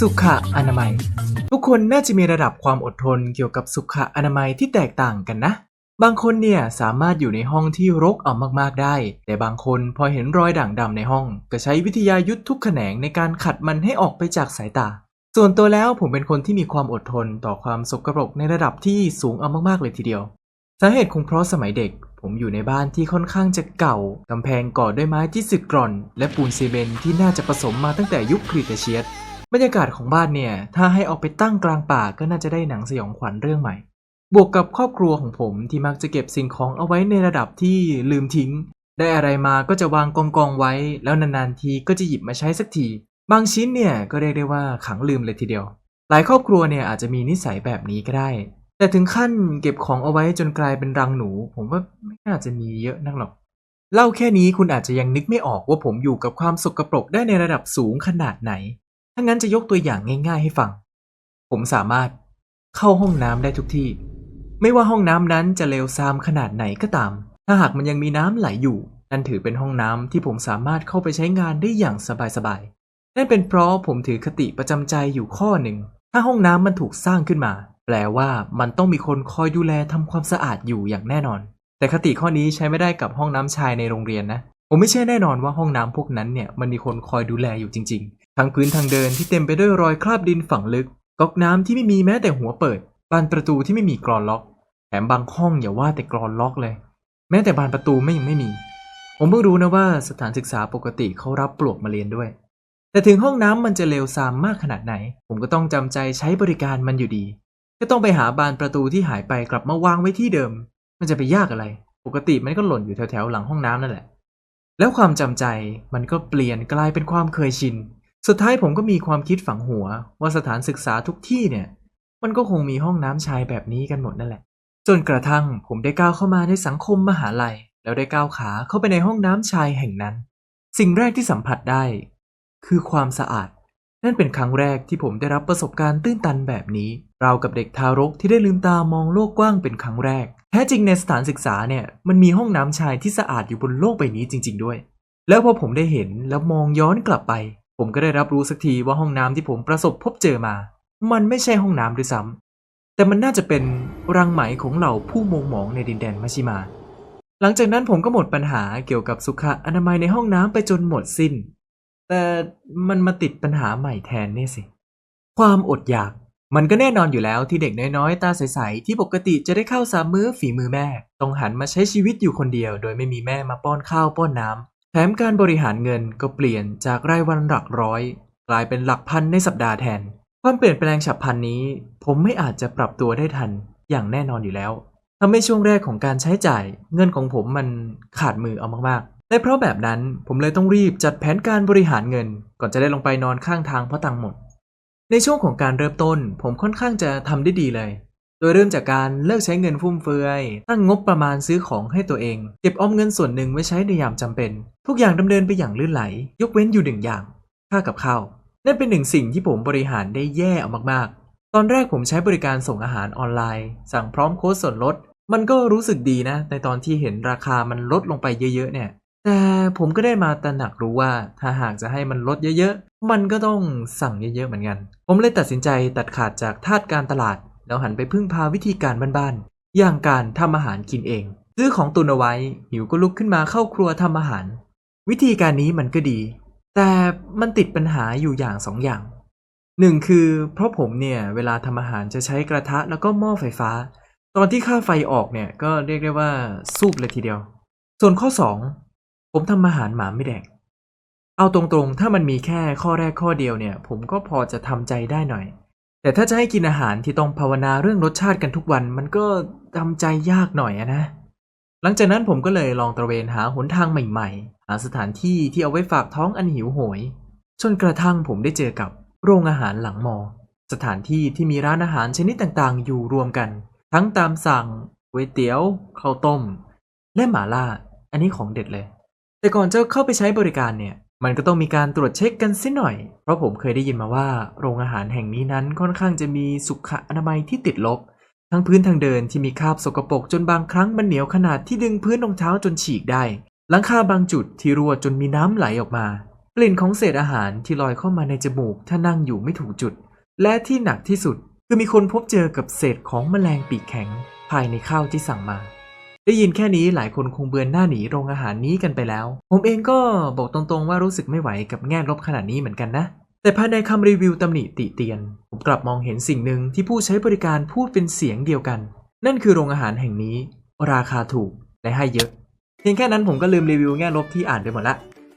สุขะอนามัย ทุกคนน่าจะมีระดับความอดทนเกี่ยวกับสุขะอนามัยที่แตกต่างกันนะ บางคนเนี่ยสามารถอยู่ในห้องที่รกเอามากๆได้ แต่บางคนพอเห็นรอยด่างดำในห้อง ก็ใช้วิทยายุทธทุกแขนงในการขัดมันให้ออกไปจากสายตา ส่วนตัวแล้วผมเป็นคนที่มีความอดทนต่อความสกปรกในระดับที่สูงเอามากๆเลยทีเดียว สาเหตุคงเพราะสมัยเด็ก ผมอยู่ในบ้านที่ค่อนข้างจะเก่ากำแพงก่อด้วยไม้ที่สึกกร่อน และปูนซีเมนที่น่าจะผสมมาตั้งแต่ยุคครีเตเชียส บรรยากาศของบ้านเนี่ย ถ้าให้เอาไปตั้งกลางป่าก็น่าจะได้หนังสยองขวัญเรื่องใหม่ บวกกับครอบครัวของผมที่มักจะเก็บสิ่งของเอาไว้ในระดับที่ลืมทิ้ง ได้อะไรมาก็จะวางกองกองไว้ แล้วนานๆทีก็จะหยิบมาใช้สักที บางชิ้นเนี่ยก็เรียกได้ว่าขังลืมเลยทีเดียว หลายครอบครัวเนี่ยอาจจะมีนิสัยแบบนี้ก็ได้ แต่ถึงขั้นเก็บของเอาไว้จนกลายเป็นรังหนู ผมว่าไม่น่าจะมีเยอะนักหรอกเล่าแค่นี้คุณอาจจะยังนึกไม่ออกว่าผมอยู่กับความสกปรกได้ในระดับสูงขนาดไหน ถ้างั้นจะยกตัวอย่างง่าย ๆ ให้ฟัง ผมสามารถเข้าห้องน้ำได้ทุกที่ ไม่ว่าห้องน้ำนั้นจะเลวทรามขนาดไหนก็ตาม ถ้าหากมันยังมีน้ำไหลอยู่ นั่นถือเป็นห้องน้ำที่ผมสามารถเข้าไปใช้งานได้อย่างสบายๆ นั่นเป็นเพราะผมถือคติประจำใจอยู่ข้อหนึ่ง ถ้าห้องน้ำมันถูกสร้างขึ้นมา แปลว่ามันต้องมีคนคอยดูแลทำความสะอาดอยู่อย่างแน่นอน แต่คติข้อนี้ใช้ไม่ได้กับห้องน้ำชายในโรงเรียนนะ ผมไม่เชื่อแน่นอนว่าห้องน้ำพวกนั้นเนี่ยมันมีคนคอยดูแลอยู่จริง ๆ ทั้งพื้นทางเดินที่เต็มไปด้วยรอยคราบดินฝังลึก ก๊อกน้ำที่ไม่มีแม้แต่หัวเปิด บานประตูที่ไม่มีกรอนล็อก แถมบางห้องอย่าว่าแต่กรอนล็อกเลย แม้แต่บานประตูไม่ยังไม่มี ผมเพิ่งรู้นะว่าสถานศึกษาปกติเขารับปลวกมาเรียนด้วย แต่ถึงห้องน้ำมันจะเลวทรามมากขนาดไหน ผมก็ต้องจำใจใช้บริการมันอยู่ดี ก็ต้องไปหาบานประตูที่หายไปกลับมาวางไว้ที่เดิม มันจะไปยากอะไร ปกติมันก็หล่นอยู่แถวๆหลังห้องน้ำนั่นแหละ แล้วความจำใจมันก็เปลี่ยนกลายเป็นความเคยชิน สุดท้ายผมก็มีความคิดฝังหัว ว่าสถานศึกษาทุกที่เนี่ย มันก็คงมีห้องน้ำชายแบบนี้กันหมดนั่นแหละ จนกระทั่งผมได้ก้าวเข้ามาในสังคมมหาลัย แล้วได้ก้าวขาเข้าไปในห้องน้ำชายแห่งนั้น สิ่งแรกที่สัมผัสได้ คือความสะอาด นั่นเป็นครั้งแรกที่ผมได้รับประสบการณ์ตื้นตันแบบนี้ ราวกับเด็กทารกที่ได้ลืมตามองโลกกว้างเป็นครั้งแรก แท้จริงในสถานศึกษาเนี่ยมันมีห้องน้ำชายที่สะอาดอยู่บนโลกใบนี้จริง ๆ ด้วย แล้วพอผมได้เห็นแล้วมองย้อนกลับไป ผมก็ได้รับรู้สักทีว่าห้องน้ำที่ผมประสบพบเจอมา มันไม่ใช่ห้องน้ำด้วยซ้ำแต่มันน่าจะเป็นรังไหมของเหล่าผู้มงหมองในดินแดนมัชิมา หลังจากนั้นผมก็หมดปัญหาเกี่ยวกับสุขอนามัยในห้องน้ำไปจนหมดสิ้น แต่มันมาติดปัญหาใหม่แทนเนี่ยสิ ความอดอยากมันก็แน่นอนอยู่แล้วที่เด็กน้อยๆ ตาใสๆ ที่ปกติจะได้ข้าวสามมื้อฝีมือแม่ ต้องหันมาใช้ชีวิตอยู่คนเดียว โดยไม่มีแม่มาป้อนข้าวป้อนน้ำ แถมการบริหารเงินก็เปลี่ยนจากรายวันหลักร้อย กลายเป็นหลักพันในสัปดาห์แทน ความเปลี่ยนแปลงฉับพลันนี้ ผมไม่อาจจะปรับตัวได้ทันอย่างแน่นอนอยู่แล้วทำให้ช่วงแรกของการใช้จ่าย เงินของผมมันขาดมือเอามากๆและเพราะแบบนั้นผมเลยต้องรีบจัดแผนการบริหารเงิน ก่อนจะได้ลงไปนอนข้างทางเพราะตังหมด ในช่วงของการเริ่มต้น ผมค่อนข้างจะทำได้ดีเลย ดยเริ่มจากการเลิกใช้เงินฟุ่มเฟือย ตั้งงบประมาณซื้อของให้ตัวเอง เก็บออมเงินส่วนหนึ่งไว้ใช้ในยามจำเป็น ทุกอย่างดำเนินไปอย่างลื่นไหล ยกเว้นอยู่หนึ่งอย่าง ค่ากับข้าว นั่นเป็นหนึ่งสิ่งที่ผมบริหารได้แย่เอามากๆ ตอนแรกผมใช้บริการส่งอาหารออนไลน์ สั่งพร้อมโค้ดส่วนลด มันก็รู้สึกดีนะ ในตอนที่เห็นราคามันลดลงไปเยอะๆ เนี่ย แต่ผมก็ได้มาตระหนักรู้ว่า ถ้าหากจะให้มันลดเยอะๆ มันก็ต้องสั่งเยอะๆ เหมือนกัน ผมเลยตัดสินใจตัดขาดจากทาสการตลาด แล้วหันไปพึ่งพาวิธีการบ้านๆ อย่างการทำอาหารกินเอง ซื้อของตุนเอาไว้ หิวก็ลุกขึ้นมาเข้าครัวทำอาหาร วิธีการนี้มันก็ดี แต่มันติดปัญหาอยู่อย่างสองอย่างหนึ่งคือเพราะผมเนี่ย เวลาทำอาหารจะใช้กระทะแล้วก็หม้อไฟฟ้า ตอนที่ค่าไฟออกเนี่ย ก็เรียกได้ว่าสูบเลยทีเดียว ส่วนข้อ2ผมทำอาหารหมาไม่แดก เอาตรงๆ ถ้ามันมีแค่ข้อแรกข้อเดียวเนี่ย ผมก็พอจะทำใจได้หน่อย แต่ถ้าจะให้กินอาหารที่ต้องภาวนาเรื่องรสชาติกันทุกวันมันก็ทำใจยากหน่อยนะ หลังจากนั้นผมก็เลยลองตระเวนหาหนทางใหม่ๆ หาสถานที่ที่เอาไว้ฝากท้องอันหิวโหย จนกระทั่งผมได้เจอกับโรงอาหารหลังมอ สถานที่ที่มีร้านอาหารชนิดต่างๆ อยู่รวมกัน ทั้งตามสั่งก๋วยเตี๋ยวข้าวต้ม และหมาล่า อันนี้ของเด็ดเลย แต่ก่อนจะเข้าไปใช้บริการเนี่ย มันก็ต้องมีการตรวจเช็คกันสิหน่อย เพราะผมเคยได้ยินมาว่า โรงอาหารแห่งนี้นั้นค่อนข้างจะมีสุขอนามัยที่ติดลบ ทั้งพื้นทางเดินที่มีคราบสกปรกจนบางครั้งมันเหนียวขนาดที่ดึงพื้นรองเท้าจนฉีกได้ หลังคาบางจุดที่รั่วจนมีน้ำไหลออกมา กลิ่นของเศษอาหารที่ลอยเข้ามาในจมูกถ้านั่งอยู่ไม่ถูกจุด และที่หนักที่สุดคือมีคนพบเจอกับเศษของแมลงปีกแข็ง ภายในข้าวที่สั่งมา ได้ยินแค่นี้หลายคนคงเบือนหน้าหนีโรงอาหารนี้กันไปแล้ว ผมเองก็บอกตรงๆว่ารู้สึกไม่ไหวกับแง่ลบขนาดนี้เหมือนกันนะ แต่ภายในคำรีวิวตำหนิติเตียน ผมกลับมองเห็นสิ่งหนึ่งที่ผู้ใช้บริการพูดเป็นเสียงเดียวกัน นั่นคือโรงอาหารแห่งนี้ ราคาถูกและให้เยอะ เพียงแค่นั้นผมก็ลืมรีวิวแง่ลบที่อ่านไปหมดละ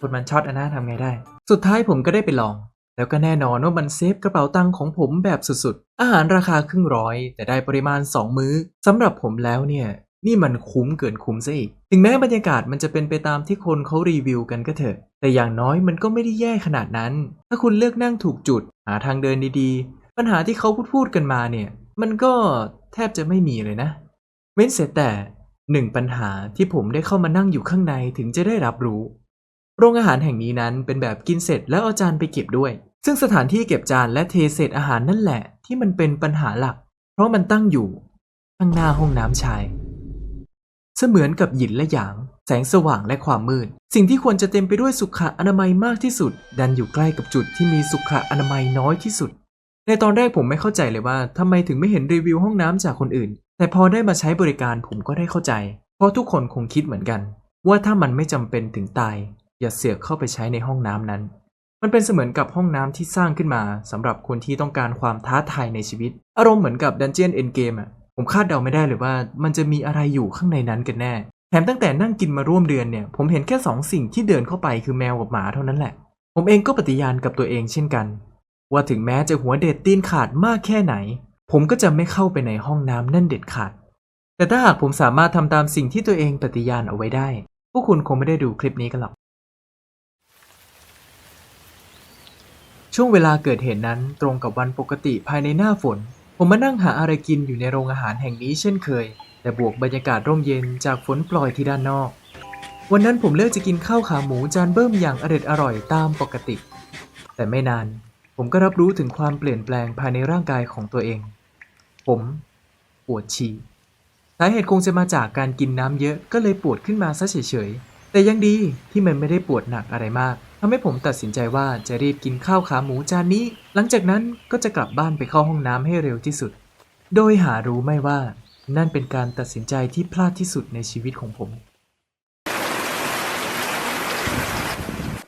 คนมันช็อตอนะทำไงได้ สุดท้ายผมก็ได้ไปลอง แล้วก็แน่นอนว่ามันเซฟกระเป๋าตังค์ของผมแบบสุดๆ อาหารราคาครึ่งร้อย แต่ได้ปริมาณ 2 มื้อสำหรับผมแล้วเนี่ย นี่มันคุ้มเกินคุ้มซะอีก ถึงแม้บรรยากาศมันจะเป็นไปตามที่คนเขารีวิวกันก็เถอะ แต่อย่างน้อยมันก็ไม่ได้แย่ขนาดนั้น ถ้าคุณเลือกนั่งถูกจุด หาทางเดินดีๆ ปัญหาที่เขาพูดพูดกันมาเนี่ย มันก็แทบจะไม่มีเลยนะ เว้นเสียแต่หนึ่งปัญหาที่ผมได้เข้ามานั่งอยู่ข้างในถึงจะได้รับรู้ โรงอาหารแห่งนี้นั้นเป็นแบบกินเสร็จแล้วเอาจานไปเก็บด้วย ซึ่งสถานที่เก็บจานและเทเศษอาหารนั่นแหละ ที่มันเป็นปัญหาหลัก เพราะมันตั้งอยู่ข้างหน้าห้องน้ำชาย เสมือนกับหยินและหยาง แสงสว่างและความมืด สิ่งที่ควรจะเต็มไปด้วยสุขอนามัยมากที่สุด ดันอยู่ใกล้กับจุดที่มีสุขอนามัยน้อยที่สุด ในตอนแรกผมไม่เข้าใจเลยว่าทำไมถึงไม่เห็นรีวิวห้องน้ำจากคนอื่น แต่พอได้มาใช้บริการผมก็ได้เข้าใจ เพราะทุกคนคงคิดเหมือนกัน ว่าถ้ามันไม่จำเป็นถึงตาย อย่าเสือกเข้าไปใช้ในห้องน้ำนั้น มันเป็นเสมือนกับห้องน้ำที่สร้างขึ้นมาสำหรับคนที่ต้องการความท้าทายในชีวิต อารมณ์เหมือนกับ Dungeon Endgame อะ ผมคาดเดาไม่ได้เลยว่ามันจะมีอะไรอยู่ข้างในนั้นกันแน่ แถมตั้งแต่นั่งกินมาร่วมเดือนเนี่ย ผมเห็นแค่สองสิ่งที่เดินเข้าไปคือแมวกับหมาเท่านั้นแหละ ผมเองก็ปฏิญาณกับตัวเองเช่นกัน ว่าถึงแม้จะหัวเด็ดตีนขาดมากแค่ไหน ผมก็จะไม่เข้าไปในห้องน้ำนั่นเด็ดขาด แต่ถ้าหากผมสามารถทำตามสิ่งที่ตัวเองปฏิญาณเอาไว้ได้ พวกคุณคงไม่ได้ดูคลิปนี้กันหรอก ช่วงเวลาเกิดเหตุนั้นตรงกับวันปกติภายในหน้าฝน ผมมานั่งหาอะไรกินอยู่ในโรงอาหารแห่งนี้เช่นเคย แต่บวกบรรยากาศร่มเย็นจากฝนปล่อยที่ด้านนอก วันนั้นผมเลือกจะกินข้าวขาหมูจานเบิ้มอย่างอร็ดอร่อยตามปกติ แต่ไม่นาน ผมก็รับรู้ถึงความเปลี่ยนแปลงภายในร่างกายของตัวเอง ผมปวดฉี่สาเหตุคงจะมาจากการกินน้ำเยอะก็เลยปวดขึ้นมาซะเฉยๆแต่ยังดีที่มันไม่ได้ปวดหนักอะไรมาก ทำให้ผมตัดสินใจว่าจะรีบกินข้าวขาหมูจานนี้ หลังจากนั้นก็จะกลับบ้านไปเข้าห้องน้ำให้เร็วที่สุด โดยหารู้ไม่ว่า นั่นเป็นการตัดสินใจที่พลาดที่สุดในชีวิตของผม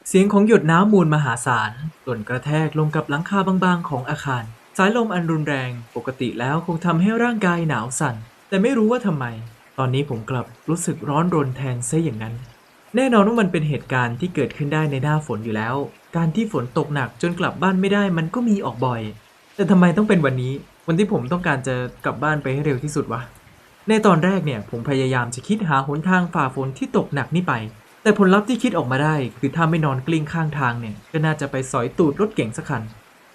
เสียงของหยดน้ำมูลมหาศาลหล่นกระแทกลงกับหลังคาบางๆ ของอาคาร สายลมอันรุนแรงปกติแล้วคงทำให้ร่างกายหนาวสั่น แต่ไม่รู้ว่าทำไม ตอนนี้ผมกลับรู้สึกร้อนรนแทนซะอย่างนั้น แน่นอนว่ามันเป็นเหตุการณ์ที่เกิดขึ้นได้ในหน้าฝนอยู่แล้ว การที่ฝนตกหนักจนกลับบ้านไม่ได้มันก็มีออกบ่อย แต่ทำไมต้องเป็นวันนี้ วันที่ผมต้องการจะกลับบ้านไปให้เร็วที่สุดวะ ในตอนแรกเนี่ยผมพยายามจะคิดหาหนทางฝ่าฝนที่ตกหนักนี่ไป แต่ผลลัพธ์ที่คิดออกมาได้ คือถ้าไม่นอนกลิ้งข้างทางเนี่ยก็น่าจะไปสอยตูดรถเก๋งสักคัน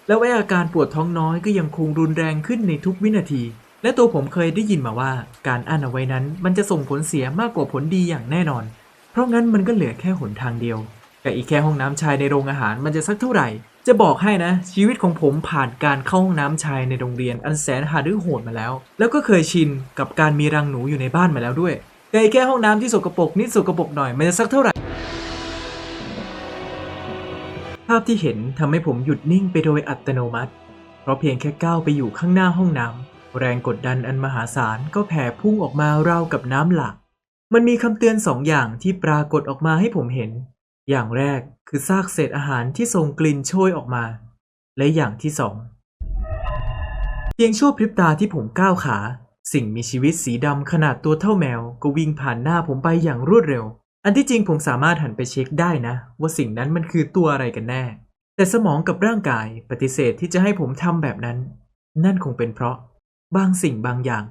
แล้วไออาการปวดท้องน้อยก็ยังคงรุนแรงขึ้นในทุกวินาที และตัวผมเคยได้ยินมาว่า การอั้นเอาไว้นั้น มันจะส่งผลเสียมากกว่าผลดีอย่างแน่นอน เพราะงั้นมันก็เหลือแค่หนทางเดียวแต่อีกแค่ห้องน้ำชายในโรงอาหารมันจะสักเท่าไหร่ จะบอกให้นะ ชีวิตของผมผ่านการเข้าห้องน้ำชายในโรงเรียนอันแสนหาดื้อโหดมาแล้ว แล้วก็เคยชินกับการมีรังหนูอยู่ในบ้านมาแล้วด้วยแต่อีกแค่ห้องน้ำที่สกปรกนิดสกปรกหน่อยมันจะสักเท่าไหร่ ภาพที่เห็นทำให้ผมหยุดนิ่งไปโดยอัตโนมัติ เพราะเพียงแค่ก้าวไปอยู่ข้างหน้าห้องน้ำแรงกดดันอันมหาศาลก็แผ่พุ่งออกมาราวกับน้ำหลาก มันมีคำเตือนสองอย่างที่ปรากฏออกมาให้ผมเห็น อย่างแรกคือซากเศษอาหารที่ส่งกลิ่นโชยออกมา และอย่างที่สอง เพียงชั่วพริบตาที่ผมก้าวขา สิ่งมีชีวิตสีดำขนาดตัวเท่าแมว ก็วิ่งผ่านหน้าผมไปอย่างรวดเร็ว อันที่จริงผมสามารถหันไปเช็คได้นะ ว่าสิ่งนั้นมันคือตัวอะไรกันแน่ แต่สมองกับร่างกายปฏิเสธที่จะให้ผมทำแบบนั้น นั่นคงเป็นเพราะ บางสิ่งบางอย่าง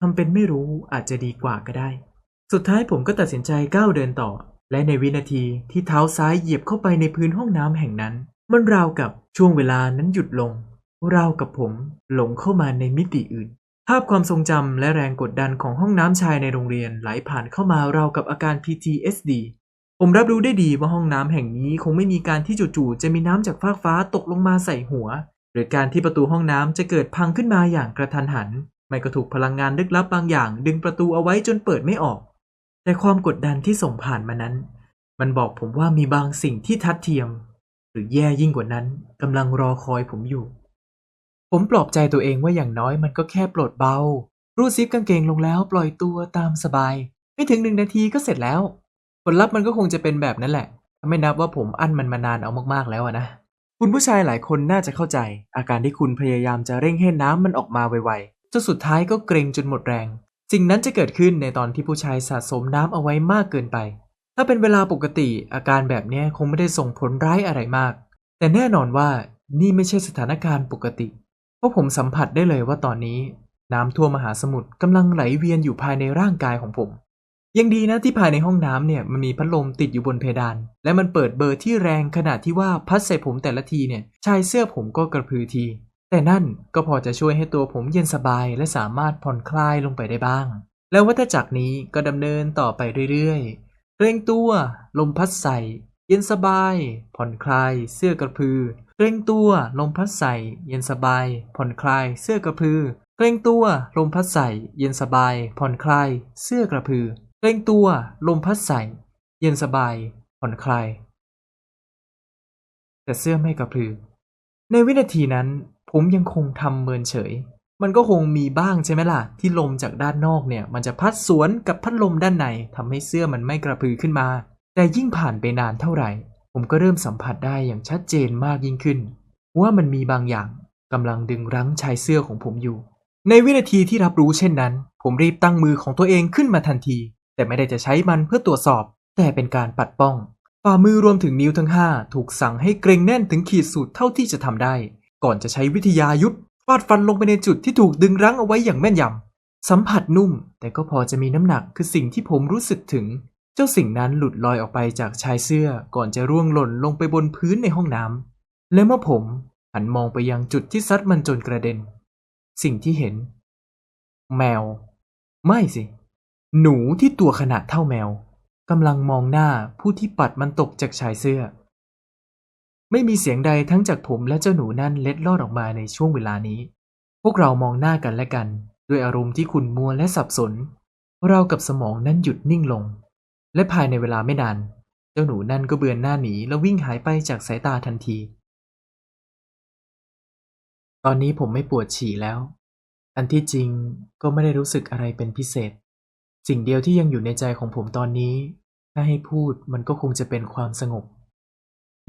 ทำเป็นไม่รู้อาจจะดีกว่าก็ได้ สุดท้ายผมก็ตัดสินใจก้าวเดินต่อ และในวินาทีที่เท้าซ้ายเหยียบเข้าไปในพื้นห้องน้ำแห่งนั้น มันราวกับช่วงเวลานั้นหยุดลง ราวกับผมหลงเข้ามาในมิติอื่น ภาพความทรงจำและแรงกดดันของห้องน้ำชายในโรงเรียนไหลผ่านเข้ามาราวกับอาการ PTSD ผมรับรู้ได้ดีว่าห้องน้ำแห่งนี้คงไม่มีการที่จู่ๆจะมีน้ำจากฟากฟ้าตกลงมาใส่หัว หรือการที่ประตูห้องน้ำจะเกิดพังขึ้นมาอย่างกระทันหัน ไม่ก็ถูกพลังงานลึกลับบางอย่าง ดึงประตูเอาไว้จนเปิดไม่ออก แต่ความกดดันที่ส่งผ่านมานั้น มันบอกผมว่ามีบางสิ่งที่ทัดเทียม หรือแย่ยิ่งกว่านั้นกำลังรอคอยผมอยู่ ผมปลอบใจตัวเองว่าอย่างน้อยมันก็แค่ปลดเบา รูดซิปกางเกงลงแล้วปล่อยตัวตามสบาย ไม่ถึงหนึ่งนาทีก็เสร็จแล้ว ผลลัพธ์มันก็คงจะเป็นแบบนั้นแหละถ้าไม่นับว่าผมอั้นมันมานานเอามากๆแล้วนะคุณผู้ชายหลายคนน่าจะเข้าใจ อาการที่คุณพยายามจะเร่งให้น้ำมันออกมาไวๆจนสุดท้ายก็เกรงจนหมดแรง สิ่งนั้นจะเกิดขึ้นในตอนที่ผู้ชายสะสมน้ำเอาไว้มากเกินไป ถ้าเป็นเวลาปกติอาการแบบนี้คงไม่ได้ส่งผลร้ายอะไรมาก แต่แน่นอนว่านี่ไม่ใช่สถานการณ์ปกติ เพราะผมสัมผัสได้เลยว่าตอนนี้ น้ำท่วมมหาสมุทรกำลังไหลเวียนอยู่ภายในร่างกายของผม ยังดีนะที่ภายในห้องน้ำเนี่ยมันมีพัดลมติดอยู่บนเพดาน และมันเปิดเบอร์ที่แรงขนาดที่ว่าพัดใส่ผมแต่ละทีเนี่ยชายเสื้อผมก็กระพือที แต่นั่นก็พอจะช่วยให้ตัวผมเย็นสบายและสามารถผ่อนคลายลงไปได้บ้าง แล้ววัฏจักรนี้ก็ดำเนินต่อไปเรื่อยๆ เกรงตัว ลมพัดใส่เย็นสบาย ผ่อนคลาย เสื้อกระพือ เกรงตัว ลมพัดใส่เย็นสบาย ผ่อนคลาย เสื้อกระพือ เกรงตัว ลมพัดใส่เย็นสบาย ผ่อนคลาย เสื้อกระพือ เกรงตัว ลมพัดใส่เย็นสบาย ผ่อนคลาย แต่เสื้อไม่กระพือ ในวินาทีนั้น ผมยังคงทำเมินเฉย มันก็คงมีบ้างใช่ไหมล่ะ ที่ลมจากด้านนอกเนี่ย มันจะพัดสวนกับพัดลมด้านในทำให้เสื้อมันไม่กระพือขึ้นมา แต่ยิ่งผ่านไปนานเท่าไหร่ ผมก็เริ่มสัมผัสได้อย่างชัดเจนมากยิ่งขึ้น ว่ามันมีบางอย่างกำลังดึงรั้งชายเสื้อของผมอยู่ ในวินาทีที่รับรู้เช่นนั้น ผมรีบตั้งมือของตัวเองขึ้นมาทันที แต่ไม่ได้จะใช้มันเพื่อตรวจสอบ แต่เป็นการปัดป้องฝ่ามือรวมถึงนิ้วทั้งห้าถูกสั่งให้เกรงแน่นถึงขีดสุดเท่าที่จะทำได้ ก่อนจะใช้วิทยายุทธฟาดฟันลงไปในจุดที่ถูกดึงรั้งเอาไว้อย่างแม่นยำสัมผัสนุ่ม แต่ก็พอจะมีน้ำหนักคือสิ่งที่ผมรู้สึกถึง เจ้าสิ่งนั้นหลุดลอยออกไปจากชายเสื้อก่อนจะร่วงหล่นลงไปบนพื้นในห้องน้ำและเมื่อผมหันมองไปยังจุดที่ซัดมันจนกระเด็น สิ่งที่เห็น แมว ไม่สิ หนูที่ตัวขนาดเท่าแมวกำลังมองหน้าผู้ที่ปัดมันตกจากชายเสื้อ ไม่มีเสียงใดทั้งจากผมและเจ้าหนูนั่นเล็ดลอดออกมาในช่วงเวลานี้ พวกเรามองหน้ากันและกัน ด้วยอารมณ์ที่ขุ่นมัวและสับสน เรากับสมองนั้นหยุดนิ่งลง และภายในเวลาไม่นาน เจ้าหนูนั่นก็เบือนหน้าหนีแล้ววิ่งหายไปจากสายตาทันที ตอนนี้ผมไม่ปวดฉี่แล้ว อันที่จริงก็ไม่ได้รู้สึกอะไรเป็นพิเศษ สิ่งเดียวที่ยังอยู่ในใจของผมตอนนี้ ถ้าให้พูดมันก็คงจะเป็นความสงบ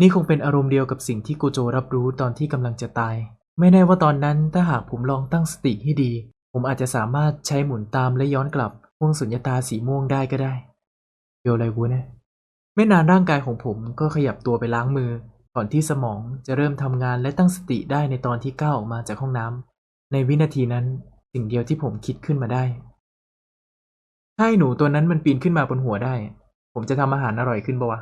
นี่คงเป็นอารมณ์เดียวกับสิ่งที่โกโจรับรู้ตอนที่กำลังจะตาย ไม่แน่ว่าตอนนั้นถ้าหากผมลองตั้งสติให้ดี ผมอาจจะสามารถใช้หมุนตามและย้อนกลับห่วงสุญญตาสีม่วงได้ก็ได้โยไรวูนะไม่นานร่างกายของผมก็ขยับตัวไปล้างมือ ก่อนที่สมองจะเริ่มทำงานและตั้งสติได้ในตอนที่ก้าวออกมาจากห้องน้ำในวินาทีนั้นสิ่งเดียวที่ผมคิดขึ้นมาได้ถ้าหนูตัวนั้นมันปีนขึ้นมาบนหัวได้ ผมจะทำอาหารอร่อยขึ้นปะวะ